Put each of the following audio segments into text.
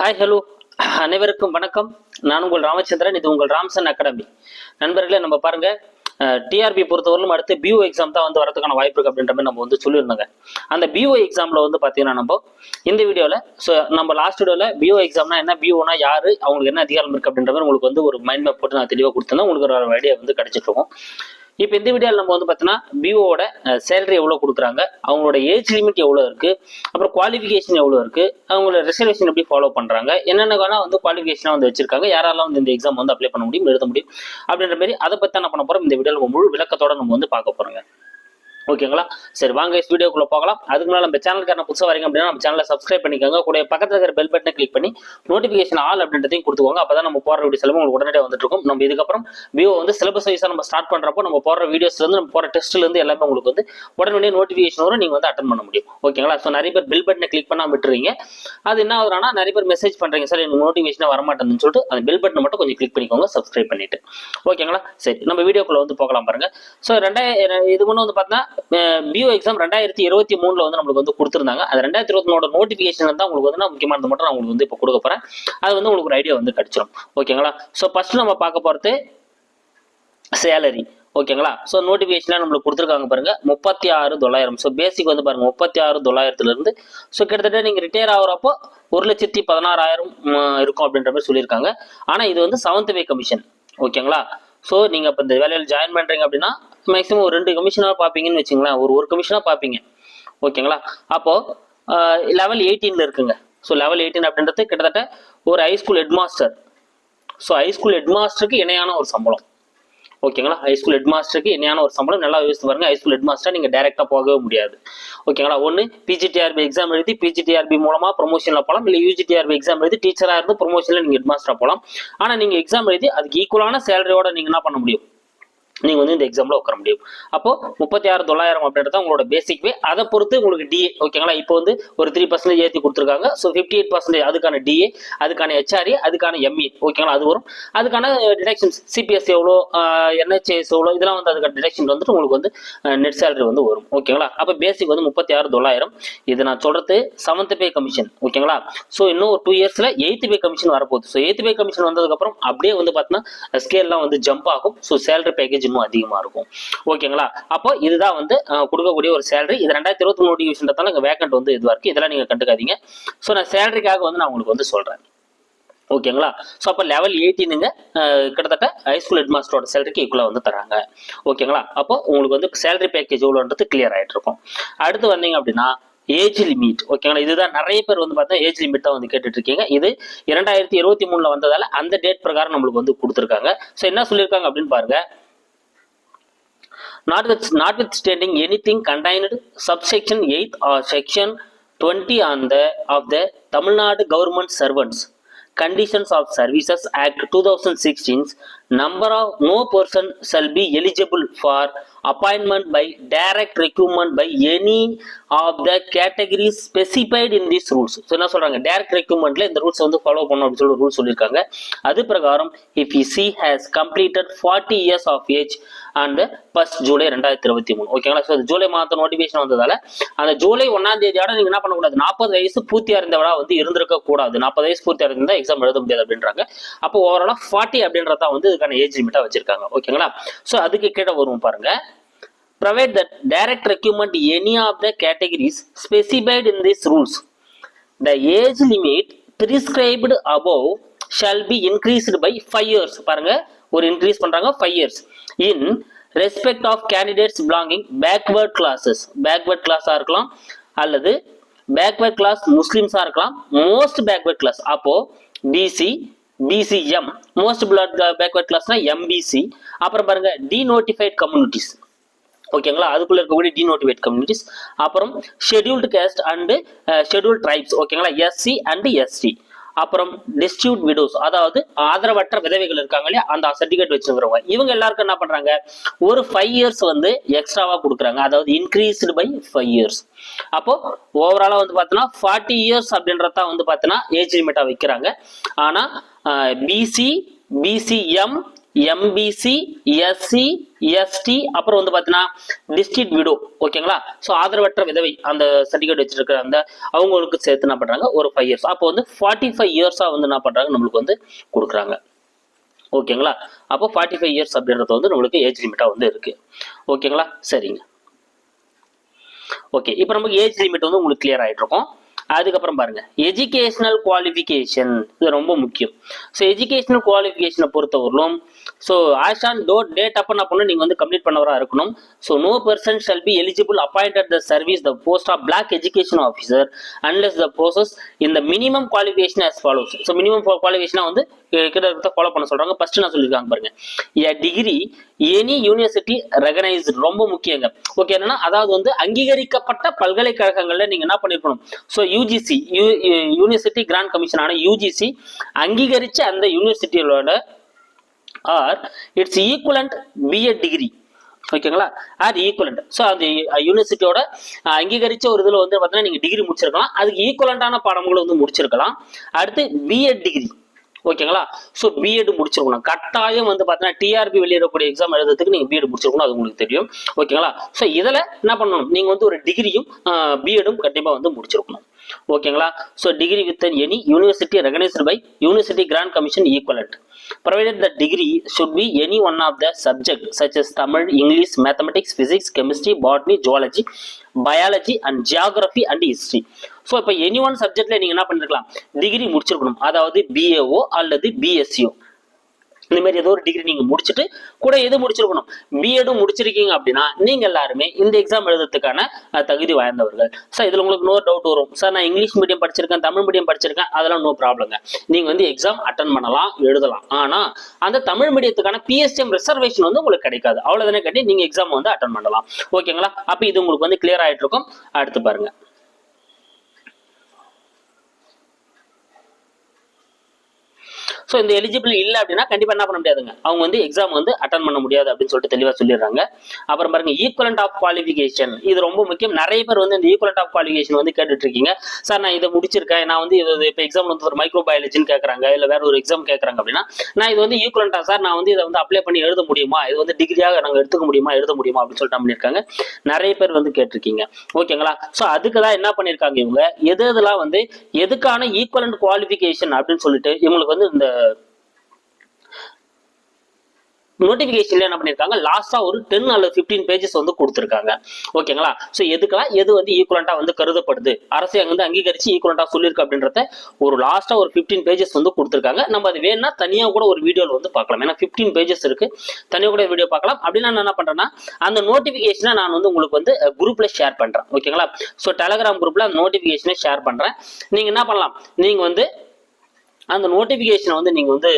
Hi hello அனைவருக்கும் வணக்கம். நான் உங்கள் ராமச்சந்திரன் இது உங்கள் ராம்சன் அகாடமி. நண்பர்களே நம்ம பாருங்க டிஆர்பி பொறுத்தவரையிலும் அடுத்து பிஓ எக்ஸாம் தான் வந்து வரதுக்கான வாய்ப்பு இருக்கு அப்படின்ற மாதிரி நம்ம வந்து சொல்லியிருந்தோங்க. அந்த பிஓ எக்ஸாம்ல வந்து பார்த்தீங்கன்னா நம்ம இந்த வீடியோவில் ஸோ நம்ம லாஸ்ட் வீடியோவில் பிஓ எக்ஸாம்னா என்ன பிஓனா யாரு அவங்களுக்கு என்ன அதிகாரம் இருக்கு அப்படின்ற மாதிரி உங்களுக்கு வந்து ஒரு மைண்ட் மேப் போட்டு நான் தெளிவாக கொடுத்தேன் உங்களுக்கு ஒரு ஐடியா வந்து கிடைச்சிட்டு இருக்கும். இப்போ இந்த வீடியோவில் நம்ம வந்து பார்த்தோன்னா பிஓவோட சேலரி எவ்வளோ கொடுக்குறாங்க அவங்களோட ஏஜ் லிமிட் எவ்வளோ இருக்குது அப்புறம் குவாலிஃபிகேஷன் எவ்வளோ இருக்குது அவங்களோட ரிசர்வேஷன் எப்படி ஃபாலோ பண்ணுறாங்க என்னென்ன வேணால் வந்து குவாலிஃபிகேஷனாக வந்து வச்சிருக்காங்க யாரெல்லாம் வந்து இந்த எக்ஸாம் வந்து அப்ளை பண்ண முடியும் எழுத முடியும் அப்படின்ற மாதிரி அதை பற்றி என்ன பண்ண போகிறோம் இந்த வீடியோவில் முழு விளக்கத்தோட நம்ம வந்து பார்க்க போகிறோங்க ஓகேங்களா? சரி வாங்க வீடியோக்குள்ளே போகலாம். அதுக்கு முன்னாடி நம்ம சேனலுக்கான புதுசாக வரீங்க அப்படின்னா நம்ம சேனலை சப்ஸ்கிரைப் பண்ணிக்கோங்க. கூட பக்கத்தில் இருக்கிற பெல் பட்டனை கிளிக் பண்ணி நோட்டிஃபிகேஷன் ஆல் அப்படின்றதையும் கொடுத்துக்கோங்க. அப்போ தான் நம்ம போகிற வீடியோஸ் எல்லாமே உங்களுக்கு உடனடியாக வந்துட்டு இருக்கும். நம்ம இதுக்கப்புறம் விவோ வந்து சிலபஸ் வைஸாக நம்ம ஸ்டார்ட் பண்ணுறப்போ நம்ம போகிற வீடியோஸ்லேருந்து நம்ம போகிற டெஸ்ட்லேருந்து எல்லாமே உங்களுக்கு வந்து உடனடியே நோட்டிஃபிகேஷன் வரும். நீங்கள் வந்து அட்டன் பண்ண முடியும். ஓகேங்களா? ஸோ நிறைய பேர் பெல் பட்டனை கிளிக் பண்ணால் விட்டுறீங்க. அது என்ன ஆகுதுன்னா நிறைய பேர் மெசேஜ் பண்ணுறீங்க சார் எனக்கு நோட்டிஃபிகேஷன் வரமாட்டேன்னு சொல்லிட்டு அந்த பெல் பட்டனை மட்டும் கொஞ்சம் கிளிக் பண்ணிக்கோங்க சப்ஸ்கிரைப் பண்ணிட்டு. ஓகேங்களா? சரி நம்ம வீடியோக்குள்ளே வந்து போகலாம் பாருங்க. ஸோ ரெண்டாயிரம் இது ஒன்று வந்து பார்த்தீங்கன்னா பிஓ எக்ஸாம் ரெண்டாயிரத்தி இருபத்தி மூணுல வந்து நம்மளுக்கு வந்து கொடுத்துருந்தாங்க. அது ரெண்டாயிரத்தி இருபத்தி மூணோட நோட்டிஃபிகேஷன் தான் உங்களுக்கு வந்து நான் முக்கியமானது மட்டும் நான் உங்களுக்கு வந்து இப்போ கொடுக்க போறேன். அது வந்து உங்களுக்கு ஒரு ஐடியா வந்து கிடைச்சிடும் ஓகேங்களா ஸோ ஃபர்ஸ்ட் நம்ம பார்க்க போறது சேலரி ஓகேங்களா ஸோ நோட்டிஃபிகேஷன்லாம் நம்மளுக்கு கொடுத்துருக்காங்க பாருங்க முப்பத்தி ஆறு தொள்ளாயிரம். ஸோ பேசிக் வந்து பாருங்க முப்பத்தி ஆறு தொள்ளாயிரத்துலேருந்து ஸோ கிட்டத்தட்ட நீங்கள் ரிட்டையர் ஆகுறப்போ ஒரு லட்சத்தி பதினாறாயிரம் இருக்கும் அப்படின்ற மாதிரி சொல்லியிருக்காங்க. ஆனால் இது வந்து செவன்த் வே கமிஷன் ஓகேங்களா ஸோ நீங்கள் இப்போ இந்த வேலையில் ஜாயின் பண்ணுறீங்க அப்படின்னா மேக்ஸிமம் ஒரு ரெண்டு கமிஷனாக பார்ப்பீங்கன்னு வச்சுங்களேன். ஒரு ஒரு கமிஷனாக பார்ப்பீங்க ஓகேங்களா? அப்போது லெவல் எயிட்டீனில் இருக்குங்க. ஸோ லெவல் எயிட்டீன் அப்படின்றது கிட்டத்தட்ட ஒரு high school headmaster so high school ஹெட்மாஸ்டருக்கு இணையான ஒரு சம்பளம். ஓகேங்களா? ஹைஸ்கூல் ஹெட்மாஸ்டருக்கு இணையான ஒரு சம்பளம். நல்லா யோசித்து பாருங்க. ஹைஸ்கூல் ஹெட்மாஸ்டர் நீங்கள் டேரெக்டாக போகவே முடியாது. ஓகேங்களா? ஒன்று பிஜிடிஆர்பி எக்ஸாம் எழுதி பிஜிடிஆர்பி மூலமாக ப்ரொமோஷனில் போகலாம் இல்லை யூஜிடிஆர்பி எக்ஸாம் எழுதி டீச்சராக இருந்து ப்ரொமோஷனில் நீங்கள் ஹெட்மாஸ்டராக போகலாம் ஆனால் நீங்கள் எக்ஸாம் எழுதி அதுக்கு ஈக்குவலான சேலரியோட நீங்கள் என்ன பண்ண முடியும்? நீங்கள் வந்து இந்த எக்ஸாமில் உட்கார முடியும். அப்போ முப்பத்தி ஆறு தொள்ளாயிரம் அப்படின்றது உங்களோட பேசிக் வே அதை பொறுத்து உங்களுக்கு டிஏ ஓகேங்களா இப்போ வந்து ஒரு த்ரீ பர்சன்டேஜ் ஏற்றி கொடுத்துருக்காங்க. ஸோ ஃபிஃப்டி எயிட் பர்சன்டேஜ் அதுக்கான டிஏ அதுக்கான ஹெச்ஆர்ஏ அதுக்கான எம்இ ஓகேங்களா அது வரும். அதுக்கான uh, டிடக்ஷன்ஸ் சிபிஎஸ் எவ்வளோ uh, என்ஹெச்எஸ் எவ்வளோ இதெல்லாம் வந்து அதுக்கான டிடக்ஷன் வந்துட்டு உங்களுக்கு வந்து uh, நெட் சேலரி வந்து வரும் ஓகேங்களா அப்போ பேசிக் வந்து முப்பத்தி ஆறு தொள்ளாயிரம். இது நான் சொல்கிறது செவன்த் பே கமிஷன் ஓகேங்களா ஸோ இன்னும் ஒரு டூ இயர்ஸில் எயித்து பே கமிஷன் வரப்போகுது. ஸோ எயித்து பே கமிஷன் வந்ததுக்கப்புறம் அப்படியே வந்து பார்த்தீங்கன்னா ஸ்கேல்லாம் வந்து ஜம்ப் ஆகும். ஸோ சேலரி பேக்கேஜ் இன்னும் அதிகமாக இருக்கும். ஓகேங்களா அப்போ இதுதான் வந்து கொடுக்கக்கூடிய ஒரு சேலரி இது ரெண்டாயிரத்தி இருபத்தி மூணு நோட்டிஃபிகேஷன் இங்கே வேக்கண்ட் வந்து இதுவாக இருக்குது இதெல்லாம் நீங்கள் கண்டுக்காதீங்க. ஸோ நான் சேலரிக்காக வந்து நான் உங்களுக்கு வந்து சொல்கிறேன் ஓகேங்களா ஸோ அப்போ லெவல் எயிட்டீனுங்க கிட்டத்தட்ட ஹைஸ்கூல் ஹெட்மாஸ்டரோட சேலரிக்கு ஈக்குவலாக வந்து தராங்க. ஓகேங்களா அப்போ உங்களுக்கு வந்து சேலரி பேக்கேஜ் எவ்வளோன்றது கிளியர் ஆகிட்டு இருக்கும். அடுத்து வந்தீங்க அப்படின்னா ஏஜ் லிமிட் ஓகேங்களா இதுதான் நிறைய பேர் வந்து பார்த்தா ஏஜ் லிமிட் தான் வந்து கேட்டுட்டு இருக்கீங்க இது இரண்டாயிரத்தி இருபத்தி மூணுல வந்ததால அந்த டேட் பிரகாரம் நம்மளுக்கு வந்து கொடுத்துருக்காங்க. ஸோ என்ன சொல்லியிருக்காங்க அப்படின்னு பாருங்க. Notwith- notwithstanding anything contained subsection 8 or section 20 on the of the Tamil Nadu government servants. Conditions of services act 2016 number of no person shall be eligible for appointment by direct recruitment by any of the categories specified in these rules. So என்ன சொல்கிறாங்க direct ரெக்யூப்மெண்ட்ல இந்த rules வந்து follow பண்ணணும் அப்படின்னு சொல்லி rule சொல்லியிருக்காங்க. அது பிரகாரம் if E C has completed forty years of age and first July ரெண்டாயிரத்தி இருபத்தி மூணு. ஓகேங்களா ஸோ ஜூலை மாதம் நோட்டிஃபிகேஷன் வந்ததால அந்த ஜூலை ஒன்றாம் தேதியோட நீங்கள் என்ன பண்ணக்கூடாது? நாற்பது வயசு பூர்த்தி அடைந்தவரா வந்து இருந்திருக்க கூடாது நாற்பது வயசு பூர்த்தி அடைந்தா எக்ஸாம் எழுத முடியாது அப்படின்றாங்க. அப்போ ஓவராலாக ஃபார்ட்டி அப்படின்றதான் வந்து இதுக்கான ஏஜ் லிமிட்டாக வச்சிருக்காங்க. ஓகேங்களா ஸோ அதுக்கு கீழே வரும் பாருங்க. Provide that direct recruitment any of the categories specified in these rules. The age limit prescribed above shall be increased by 5 years. பாருங்க ஒரு இன்க்ரீஸ் பண்றாங்க 5 years in respect of candidates belonging backward classes. backward class ஆ இருக்கலாம் அல்லது backward class முஸ்லிம்ஸா இருக்கலாம் most backward class அப்போ BC BCM most backward classனா MBC அப்புறம் பாருங்க denotified communities ஓகேங்களா அதுக்குள்ள இருக்கக்கூடிய டிநோட்டிவேட் கம்யூனிட்டிஸ் அப்புறம் scheduled caste and scheduled tribes ஓகேங்களா எஸ்சி அண்டு எஸ்டி அப்புறம் டிஸ்ட்யூட் விடோஸ் அதாவது ஆதரவற்ற விதவைகள் இருக்காங்க இல்லையா? அந்த சர்டிஃபிகேட் வச்சிருக்கிறவங்க. இவங்க எல்லாருக்கும் என்ன பண்றாங்க? ஒரு ஃபைவ் இயர்ஸ் வந்து எக்ஸ்ட்ராவா கொடுக்குறாங்க. அதாவது இன்க்ரீஸ்டு பை ஃபைவ் இயர்ஸ் அப்போ ஓவராலா வந்து பார்த்தோன்னா ஃபார்ட்டி இயர்ஸ் அப்படின்றத வந்து பார்த்தீங்கன்னா ஏஜ் லிமிட்டா வைக்கிறாங்க. ஆனா uh, BC BCM MBC SC ST அப்புறம் வந்து பார்த்தீங்கன்னா டிஸ்ட்ரிக்ட் விடோ ஓகேங்களா ஸோ ஆதரவற்ற விதவை அந்த சர்டிஃபிகேட் வச்சிருக்கிற அந்த அவங்களுக்கு சேர்த்து என்ன பண்ணுறாங்க ஒரு ஃபைவ் இயர்ஸ் அப்போ வந்து ஃபார்ட்டி ஃபைவ் இயர்ஸாக வந்து என்ன பண்ணுறாங்க நம்மளுக்கு வந்து கொடுக்குறாங்க. ஓகேங்களா அப்போ ஃபார்ட்டி ஃபைவ் இயர்ஸ் அப்படின்றது வந்து நம்மளுக்கு ஏஜ் லிமிட்டாக வந்து இருக்குது ஓகேங்களா சரிங்க. ஓகே இப்போ நமக்கு ஏஜ் லிமிட் வந்து உங்களுக்கு கிளியர் ஆகிட்டு இருக்கும். அதுக்கப்புறம் பாருங்க. எஜுகேஷனல் குவாலிஃபிகேஷன் இது ரொம்ப முக்கியம். ஸோ எஜுகேஷனல் குவாலிஃபிகேஷனை பொறுத்தவரையிலும் so as on to date அப்போ என்ன பண்ணணும் நீங்கள் வந்து கம்ப்ளீட் பண்ணவராக இருக்கணும். So no person shall be eligible appointed the service the post of block education officer unless the process இந்த minimum qualification as follows so minimum குவாலிஃபிகேஷனாக வந்து கிட்ட ஃபாலோ பண்ண சொல்றாங்க. ஃபர்ஸ்ட் நான் சொல்லியிருக்காங்க பாருங்க. A degree any university recognised ரொம்ப முக்கியங்க. ஓகே என்னன்னா அதாவது வந்து அங்கீகரிக்கப்பட்ட பல்கலைக்கழகங்கள்ல நீங்க என்ன பண்ணிருக்கணும்? ஸோ யூஜிசி யூனிவர்சிட்டி கிராண்ட் கமிஷனான யூஜிசி அங்கீகரிச்ச அந்த யூனிவர்சிட்டியோட or its equivalent BEd degree ஓகேங்களா ஆர் ஈக்குவலண்ட் ஸோ அந்த யூனிவர்சிட்டியோட அங்கீகரிச்ச ஒரு இதில் வந்து பார்த்தீங்கன்னா நீங்கள் டிகிரி முடிச்சிருக்கலாம். அதுக்கு ஈக்குவலண்டான பாடங்களை வந்து முடிச்சிருக்கலாம். அடுத்து பிஎட் டிகிரி ஓகேங்களா ஸோ பிஎட் முடிச்சிருக்கணும். கட்டாயம் வந்து பார்த்தீங்கன்னா டிஆர்பி வெளியிடக்கூடிய எக்ஸாம் எழுதுறதுக்கு நீங்கள் பிஎட் முடிச்சிருக்கணும். அது உங்களுக்கு தெரியும். ஓகேங்களா ஸோ இதில் என்ன பண்ணணும்? நீங்கள் வந்து ஒரு டிகிரியும் பிஎடும் கண்டிப்பாக வந்து முடிச்சிருக்கணும். ஓகேங்களா so degree with any university recognised by university grant commission equivalent provided the degree should be any one of the subjects such as Tamil, English, mathematics, physics, chemistry, botany, Geology, biology and geography and history. So இப்போ any one சப்ஜெக்ட்ல நீங்க என்ன பண்ணிருக்கலாம் degree முடிச்சிருக்கணும் அதாவது PAO அல்லது PSCO இந்த மாதிரி ஏதோ ஒரு டிகிரி நீங்கள் முடிச்சுட்டு கூட எது முடிச்சிருக்கணும்? பிஎடும் முடிச்சிருக்கீங்க அப்படின்னா நீங்கள் எல்லாருமே இந்த எக்ஸாம் எழுதுறதுக்கான தகுதி வாய்ந்தவர்கள். சார் இதில் உங்களுக்கு நோ டவுட் வரும். சார் நான் இங்கிலீஷ் மீடியம் படிச்சிருக்கேன் தமிழ் மீடியம் படிச்சிருக்கேன் அதெல்லாம் நோ ப்ராப்ளங்க நீங்கள் வந்து எக்ஸாம் அட்டன் பண்ணலாம் எழுதலாம். ஆனால் அந்த தமிழ் மீடியத்துக்கான பிஎஸ்டிஎம் ரிசர்வேஷன் வந்து உங்களுக்கு கிடைக்காது. அவ்வளோதானே கட்டி நீங்கள் எக்ஸாம் வந்து அட்டன் பண்ணலாம். ஓகேங்களா அப்போ இது உங்களுக்கு வந்து கிளியர் ஆகிட்டு இருக்கும் அடுத்து பாருங்கள் ஸோ இந்த எலிஜிபிள் இல்லை அப்படின்னா கண்டிப்பாக என்ன பண்ண முடியாதுங்க. அவங்க வந்து எக்ஸாம் வந்து அட்டன் பண்ண முடியாது அப்படின்னு சொல்லிட்டு தெளிவாக சொல்லிடுறாங்க. அப்புறம் பாருங்க ஈக்குவலண்ட் ஆஃப் குவாலிஃபிகேஷன் இது ரொம்ப முக்கியம். நிறைய பேர் வந்து இந்த ஈக்குவலண்ட் ஆஃப் குவாலிஃபிகேஷன் வந்து கேட்டுட்டு இருக்கீங்க சார் நான் இதை முடிச்சிருக்கேன். நான் வந்து இது இப்போ எக்ஸாம் வந்து ஒரு மைக்ரோ பயாலஜின்னு கேட்குறாங்க இல்லை வேற ஒரு எக்ஸாம் கேட்குறாங்க அப்படின்னா நான் இது வந்து ஈக்குவலண்டா சார் நான் வந்து இதை வந்து அப்ளை பண்ணி எழுத முடியுமா? இது வந்து டிகிரியாக நாங்கள் எடுத்துக்க முடியுமா? எழுத முடியுமா? அப்படின்னு சொல்லிட்டு பண்ணியிருக்காங்க. நிறைய பேர் வந்து கேட்டிருக்கீங்க ஓகேங்களா? ஸோ அதுக்கு தான் என்ன பண்ணியிருக்காங்க இவங்க? எது எதெல்லாம் வந்து எதுக்கான ஈக்குவலண்ட் குவாலிஃபிகேஷன் அப்படின்னு சொல்லிட்டு இவங்களுக்கு வந்து இந்த நோட்டிபிகேஷன்ல என்ன பண்ணிருக்காங்க? லாஸ்டா ஒரு டென் அல்லது பிப்டீன் பேஜஸ் வந்து கொடுத்துருக்காங்க. ஓகேங்களா ஸோ எதுக்கெல்லாம்? எது வந்து ஈக்குவலண்டா வந்து கருதப்படுது? அரசு அங்க வந்து அங்கீகரிச்சு ஈக்குவலண்டா சொல்லியிருக்கு அப்படின்றத ஒரு லாஸ்டா ஒரு பிப்டீன் பேஜஸ் வந்து கொடுத்துருக்காங்க. நம்ம அது வேணா தனியா கூட ஒரு வீடியோவில் வந்து பார்க்கலாம். ஏன்னா பிப்டீன் பேஜஸ் இருக்கு. தனியாக கூட வீடியோ பார்க்கலாம். அப்படின்னா நான் என்ன பண்றேன்னா அந்த நோட்டிபிகேஷனை நான் வந்து உங்களுக்கு வந்து குரூப்ல ஷேர் பண்றேன். ஓகேங்களா ஸோ டெலகிராம் குரூப்ல அந்த நோட்டிபிகேஷனை ஷேர் பண்றேன். நீங்க என்ன பண்ணலாம்? நீங்க வந்து அந்த நோட்டிஃபிகேஷனை வந்து நீங்கள் வந்து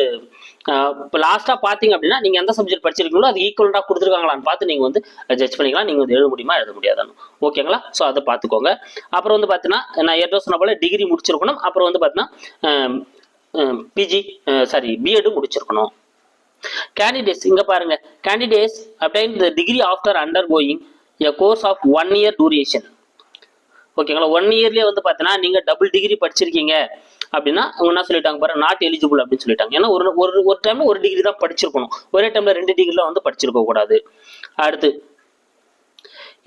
இப்போ லாஸ்ட்டாக பார்த்தீங்க அப்படின்னா நீங்கள் எந்த சப்ஜெக்ட் படிச்சிருக்கீங்களோ அது ஈக்குவலாக கொடுத்துருக்காங்களான்னு பார்த்து நீங்கள் வந்து ஜட்ஜ் பண்ணிக்கலாம். நீங்கள் வந்து எழுத முடியுமா எழுத முடியாதானு ஓகேங்களா ஸோ அதை பார்த்துக்கோங்க. அப்புறம் வந்து பார்த்தீங்கன்னா நான் ஏற்கனவே சொன்ன போல டிகிரி முடிச்சிருக்கணும். அப்புறம் வந்து பார்த்தீங்கன்னா பிஜி சாரி பிஎட் முடிச்சிருக்கணும். கேண்டிடேட்ஸ் இங்கே பாருங்கள் candidates obtain the degree after undergoing a course of one year duration ஓகேங்களா ஒன் இயர்லேயே வந்து பார்த்தீங்கன்னா நீங்கள் டபுள் டிகிரி படிச்சிருக்கீங்க. அப்படின்னா அவங்க என்ன சொல்லிட்டாங்க பாரு நாட் எலிஜிபிள் அப்படின்னு சொல்லிட்டாங்க. ஏன்னா ஒரு ஒரு ஒரு டைம்ல ஒரு டிகிரி தான் படிச்சிருக்கணும். ஒரே டைம்ல ரெண்டு டிகிரிலாம் வந்து படிச்சிருக்க கூடாது. அடுத்து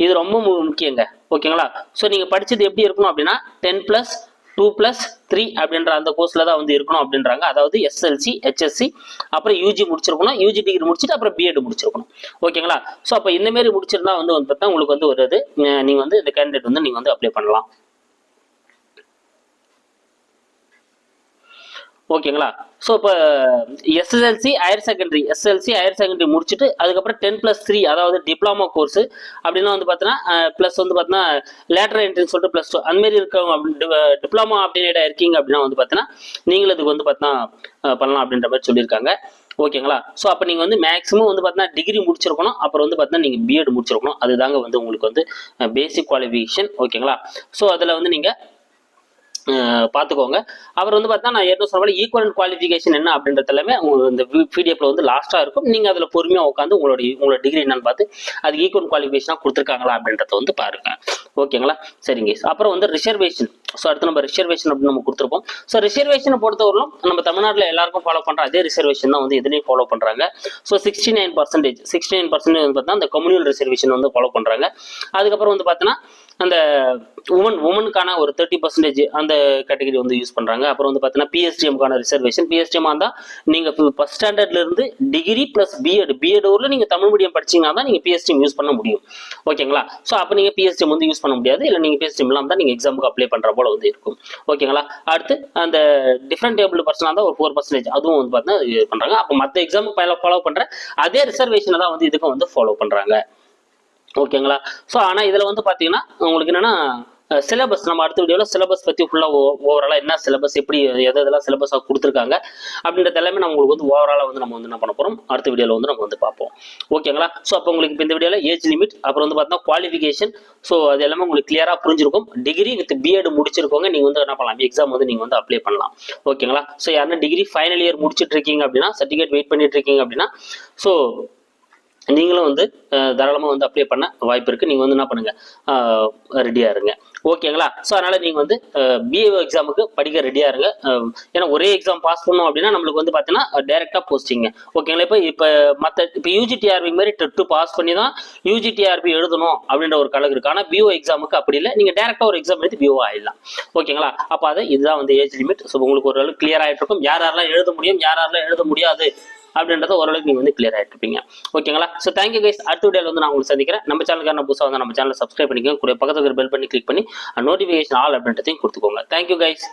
இது ரொம்ப முக்கியங்க. ஓகேங்களா? ஸோ நீங்கள் படிச்சது எப்படி இருக்கணும் அப்படின்னா ten plus two plus three அப்படின்ற அந்த கோர்ஸில் தான் வந்து இருக்கணும் அப்படின்றாங்க. அதாவது எஸ்எல்சி ஹெச்எஸ்சி அப்புறம் யூஜி முடிச்சிருக்கணும். யூஜி டிகிரி முடிச்சுட்டு அப்புறம் பிஎட் முடிச்சிருக்கணும். ஓகேங்களா? ஸோ அப்போ இந்தமாரி முடிச்சிருந்தா வந்து வந்து பார்த்தா உங்களுக்கு வந்து ஒரு இது நீங்கள் வந்து இந்த கேண்டிடேட் வந்து நீங்கள் வந்து அப்ளை பண்ணலாம். ஓகேங்களா? ஸோ இப்போ SSLC higher secondary SLC higher secondary முடிச்சுட்டு அதுக்கப்புறம் டென் ப்ளஸ் த்ரீ அதாவது டிப்ளமோ கோர்ஸ் அப்படின்னா வந்து பார்த்தீங்கன்னா ப்ளஸ் வந்து பார்த்தீங்கன்னா லேட்டர் என்ட்ரின்னு சொல்லிட்டு ப்ளஸ் டூ அந்தமாரி இருக்கவங்க டிப்ளமோ அப்படின்னா இருக்கீங்க அப்படின்னா வந்து பார்த்தீங்கன்னா நீங்களும் இதுக்கு வந்து பார்த்தீங்கன்னா பண்ணலாம் அப்படின்ற மாதிரி சொல்லியிருக்காங்க. ஓகேங்களா? ஸோ அப்போ நீங்கள் வந்து மேக்ஸிமம் வந்து பார்த்தீங்கன்னா டிகிரி முடிச்சிருக்கணும். அப்புறம் வந்து பார்த்தீங்கன்னா நீங்கள் பிஎட் முடிச்சிருக்கணும். அதுதாங்க வந்து உங்களுக்கு வந்து பேசிக் குவாலிஃபிகேஷன் ஓகேங்களா? ஸோ அதில் வந்து நீங்கள் பார்த்துக்கோங்க அவர் வந்து பார்த்தா நான் ஏற்கனவே சொன்ன ஈக்குவல் குவாலிஃபிகேஷன் என்ன அப்படின்றது எல்லாமே இந்த பிடிஎஃப்ல வந்து லாஸ்ட்டாக இருக்கும். நீங்கள் அதில் பொறுமையாக உட்காந்து உங்களோட உங்களோட டிகிரி என்னன்னு பார்த்து அது ஈக்குவல் குவாலிஃபிகேஷனாக கொடுத்துருக்காங்களா அப்படின்றத வந்து பாருங்க. ஓகேங்களா? சரிங்க. அப்புறம் வந்து ரிசர்வேஷன் ஸோ அடுத்து நம்ம ரிசர்வேஷன் அப்படின்னு நம்ம கொடுத்துருப்போம். ஸோ ரிசர்வேஷனை பொறுத்தவரையிலும் நம்ம தமிழ்நாட்டில் எல்லாருக்கும் ஃபாலோ பண்ணுற அதே ரிசர்வேஷன் தான் வந்து எதுலேயும் ஃபாலோ பண்ணுறாங்க so sixty nine percentage sixty nine percentage வந்து பார்த்தா அந்த கம்யூனல் ரிசர்வேஷன் வந்து ஃபாலோ பண்ணுறாங்க அதுக்கப்புறம் வந்து பார்த்தீங்கன்னா அந்த உமன் உமனுக்கான ஒரு தேர்ட்டி பர்சன்டேஜ் அந்த கேட்டகரி வந்து யூஸ் பண்ணுறாங்க அப்புறம் வந்து பார்த்தீங்கன்னா பிஎஸ்டிஎம்கான reservation P S T M தான் நீங்கள் first ஸ்டாண்டர்ட்லேருந்து degree plus B Ed B Ed ஊரில் நீங்கள் தமிழ் மீடியம் படிச்சீங்கன்னா தான் நீங்கள் பிஎஸ்டிஎம் யூஸ் பண்ண முடியும். ஓகேங்களா ஸோ அப்போ நீங்கள் பிஎஸ்டிஎம் வந்து யூஸ் பண்ண முடியாது. இல்லை நீங்கள் பிஎஸ்டிஎம் இல்லாமல் தான் நீங்கள் எக்ஸாமுக்கு அப்ளை பண்ணுற போல வந்து இருக்கும். ஓகேங்களா அடுத்து அந்த டிஃப்ரெண்ட் டேபிள் பர்சனாக இருந்தால் ஒரு ஃபோர் பர்சன்டேஜ் அதுவும் வந்து பார்த்தீங்கன்னா இது பண்ணுறாங்க அப்போ மற்ற எக்ஸாமுக்கு ஃபாலோ பண்ணுற அதே ரிசர்வேஷனை தான் வந்து இதுக்கும் வந்து ஃபாலோ பண்ணுறாங்க ஓகேங்களா ஸோ ஆனால் இதில் வந்து பார்த்தீங்கன்னா உங்களுக்கு என்னென்னா சிலபஸ் நம்ம அடுத்த வீடியோவில் சிலபஸ் பற்றி ஃபுல்லாக ஓவராலாக என்ன சிலபஸ் எப்படி எது எதெல்லாம் சிலபஸாக கொடுத்துருக்காங்க அப்படின்றது எல்லாமே நம்ம உங்களுக்கு வந்து ஓவராலாக வந்து நம்ம வந்து என்ன பண்ண போகிறோம் அடுத்த வீடியோவில் வந்து நம்ம வந்து பார்ப்போம். ஓகேங்களா ஸோ அப்போ உங்களுக்கு இந்த வீடியோவில் ஏஜ் லிமிட் அப்புறம் வந்து பார்த்தீங்கன்னா குவாலிஃபிகேஷன் ஸோ அது எல்லாமே உங்களுக்கு கிளியராக புரிஞ்சிருக்கும். டிகிரி வித் பிஎட் முடிச்சிருக்கோங்க நீங்கள் வந்து என்ன பண்ணலாம் எக்ஸாம் வந்து நீங்கள் வந்து அப்ளை பண்ணலாம். ஓகேங்களா ஸோ யாருன்னா டிகிரி ஃபைனல் இயர் முடிச்சிட்டு இருக்கீங்க அப்படின்னா சர்டிஃபிகேட் வெயிட் பண்ணிட்டு இருக்கீங்க அப்படின்னா ஸோ நீங்களும் வந்து தாராளமாக வந்து அப்ளை பண்ண வாய்ப்பு இருக்குது நீங்கள் வந்து என்ன பண்ணுங்கள் ரெடியாக இருங்க. ஓகேங்களா ஸோ அதனால் நீங்கள் வந்து பிஏ எக்ஸாமுக்கு படிக்க ரெடியாக இருங்க. ஏன்னா ஒரே எக்ஸாம் பாஸ் பண்ணோம் அப்படின்னா நம்மளுக்கு வந்து பார்த்தீங்கன்னா டேரெக்டாக போஸ்டிங்க ஓகேங்களா இப்போ இப்போ மற்ற இப்போ யூஜிடிஆர்பி மாதிரி டெட்டு பாஸ் பண்ணி தான் யூஜிடிஆர்பி எழுதணும் அப்படின்ற ஒரு கலக்கு இருக்குது ஆனால் பிஓ எக்ஸாமுக்கு அப்படி இல்லை. நீங்கள் டேரெக்டாக ஒரு எக்ஸாம் எடுத்து பிஓ ஆயிடலாம். ஓகேங்களா அப்போ அது இதுதான் வந்து ஏஜ் லிமிட் ஸோ உங்களுக்கு ஓரளவுக்கு கிளியர் ஆகிட்டு இருக்கும். யார் யாரெல்லாம் எழுத முடியும் யார் யாரெல்லாம் எழுத முடியாது அப்படின்றத ஓரளவுக்கு நீங்கள் வந்து கிளியர் ஆகிட்டுருப்பீங்க ஓகேங்களா ஸோ தேங்க்யூ கைஸ் அடுத்த வீடியோவில் வந்து நான் உங்களுக்கு சந்திக்கிறேன். நம்ம சேனலுக்கான புதுசாக வந்து நம்ம சேனலை சப்ஸ்கிரைப் பண்ணிக்கோங்க. கூட பக்கத்துக்கு இருக்கிற பெல் பண்ணி கிளிக் பண்ணி நோட்டிஃபிகேஷன் ஆல் அப்படின்றதையும் கொடுத்துக்கோங்க. Thank you guys